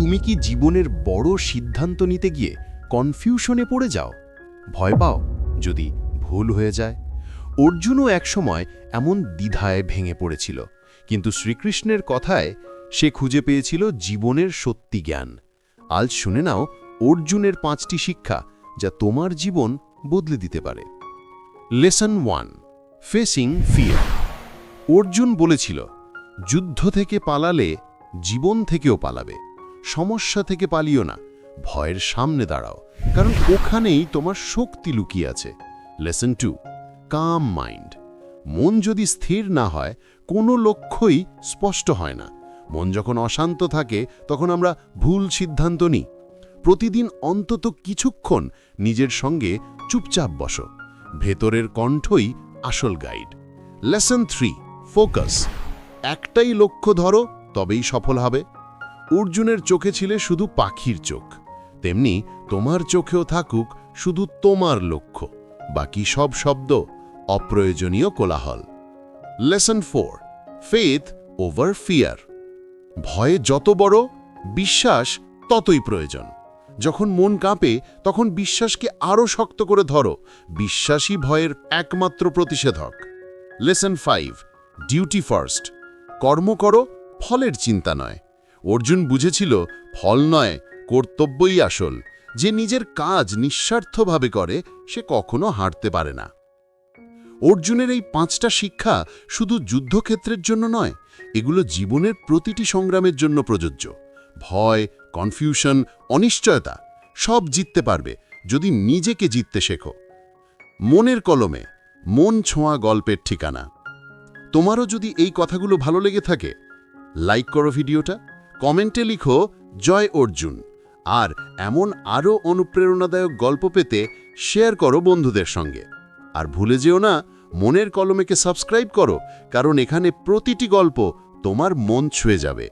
তুমি কি জীবনের বড় সিদ্ধান্ত নিতে গিয়ে কনফিউশনে পড়ে যাও? ভয় পাও যদি ভুল হয়ে যায়? অর্জুনও একসময় এমন দ্বিধায় ভেঙে পড়েছিল, কিন্তু শ্রীকৃষ্ণের কথায় সে খুঁজে পেয়েছিল জীবনের সত্যি জ্ঞান। আজ শুনে নাও অর্জুনের পাঁচটি শিক্ষা যা তোমার জীবন বদলে দিতে পারে। Lesson one facing fear Arjun বলেছিল, যুদ্ধ থেকে পালালে জীবন থেকেও পালাবে। সমস্যা থেকে পালিও না। ভয়ের সামনে দাঁড়াও। কারণ ওখানেই তোমার শক্তি লুকিয়ে আছে। লেসন টু কাম মাইন্ড মন যদি স্থির না হয়, কোনো লক্ষ্যই স্পষ্ট হয় না। মন যখন অশান্ত থাকে, তখন আমরা ভুল সিদ্ধান্ত নিই। প্রতিদিন অন্তত কিছুক্ষণ নিজের সঙ্গে চুপচাপ বসো। ভেতরের কণ্ঠই আসল গাইড লেসন থ্রি ফোকাস একটাই লক্ষ্য ধরো, তবেই সফল হবে। অর্জুনের চোখে ছিলে শুধু পাখির চোখ। তেমনি তোমার চোখেও থাকুক শুধু তোমার লক্ষ্য। বাকি সব শব্দ অপ্রয়োজনীয় কোলাহল। Lesson four faith over fear ভয়ে যত বড়, বিশ্বাস ততই প্রয়োজন। যখন মন কাঁপে, তখন বিশ্বাসকে আরও শক্ত করে ধরো। বিশ্বাসই ভয়ের একমাত্র প্রতিষেধক। লেসন ফাইভ ডিউটি ফার্স্ট কর্ম করো, ফলের চিন্তা নয়। অর্জুন বুঝেছিল ফল নয়, কর্তব্যই আসল। যে নিজের কাজ নিঃস্বার্থভাবে করে, সে কখনো হারতে পারে না। অর্জুনের এই পাঁচটা শিক্ষা শুধু যুদ্ধক্ষেত্রের জন্য নয়, এগুলো জীবনের প্রতিটি সংগ্রামের জন্য প্রযোজ্য। ভয় কনফিউশন অনিশ্চয়তা, সব জিততে পারবে যদি নিজেকে জিততে শেখো। মনের কলমে, মন ছোঁয়া গল্পের ঠিকানা। তোমারও যদি এই কথাগুলো ভালো লেগে থাকে লাইক করো ভিডিওটা। কমেন্টে লিখো, জয় অর্জুন। আর এমন আরও অনুপ্রেরণাদায়ক গল্প পেতে শেয়ার করো বন্ধুদের সঙ্গে। আর ভুলে যেও না, মনের কলমেকে সাবস্ক্রাইব করো, কারণ এখানে প্রতিটি গল্প তোমার মন ছুঁয়ে যাবে।